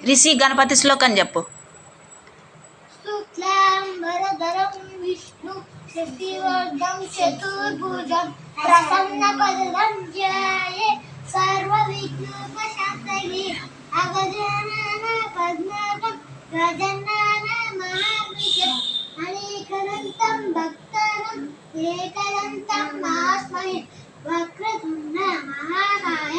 రిషి గణపతి శ్లోకం చెప్పు శుక్లాంబరధరం విష్ణు శశివర్ధం చతుర్భుజం ప్రసన్నపదం ధ్యాయే సర్వవిఘ్నోపశాంతయే అగజానన పద్మకం గజానన మహార్నిశం అనేకదంతం భక్తానం ఏకదంతం మహాస్మహే వక్రతుండ మహాకాయ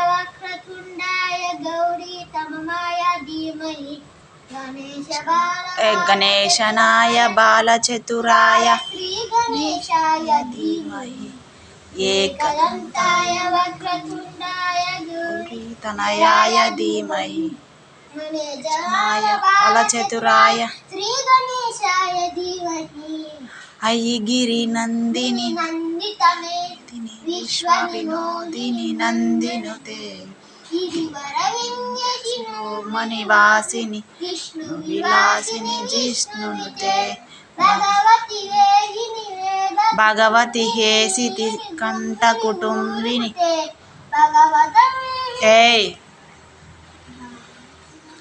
గణేశనాయ బాలచతురాయ ఏకదంతాయ ధీమహి బాలచతురాయ అయ్యిగిరి నందిని నందితమే విశ్వ వినోదిని నందినుతే मणिवासिनि विलासिनि जिष्णुनुते। भगवति हेसिति कण्ठकुटुम्बिनि ए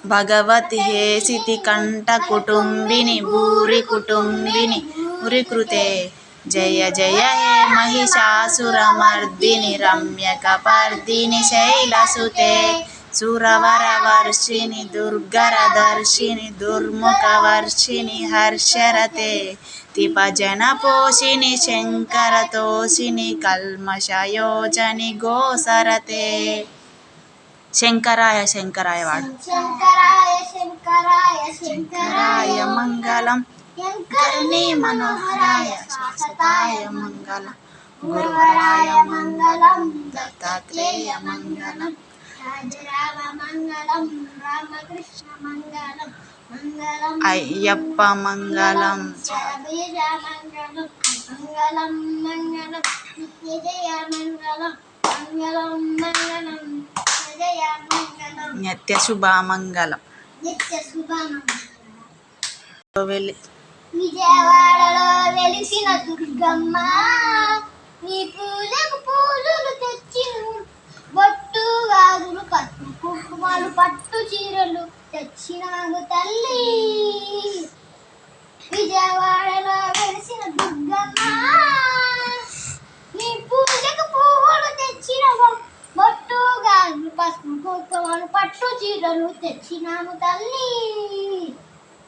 भगवति हेसिति कण्ठकुटुम्बिनि जय जय, हे महिषासुरमर्दिनि, रम्यकपर्दिनि, शैलसुते। సురవర వర్షిణి దుర్గర దర్శిని దుర్ముఖ వర్షిణి హర్షరతే తిపజన పోషిణి శంకర తోషిని కల్మషయోజని గోసరతే శంకరాయ శంకరాయ వాడు శంకరాయ మంగళం శంకరుని మనోహరాయ శాశ్వతాయ మంగళం గురువరాయ మంగళం దత్తాత్రేయ మంగళం అయ్యప్ప మంగళం మంగళం మంగళం మంగళం నిత్యజయ మంగళం మంగళం మంగళం నిత్యజయ మంగళం నిత్య శుభ మంగళం నిత్య శుభమంగళం వెళ్ళి విజయవాడలో వెలిసిన దుర్గమ్మ నీ పూలకు పూలు తెచ్చి బొట్టు గాజులు పట్టు కుంకుమాలు పట్టు చీరలు తెచ్చినాము తల్లి. విజయవాడలో వెలిసిన దుర్గమ్మ. నీ పూజకు పువ్వులు తెచ్చిన బొట్టు గాజులు పసుపు కుంకుమాలు పట్టు చీరలు తెచ్చినాము తల్లి.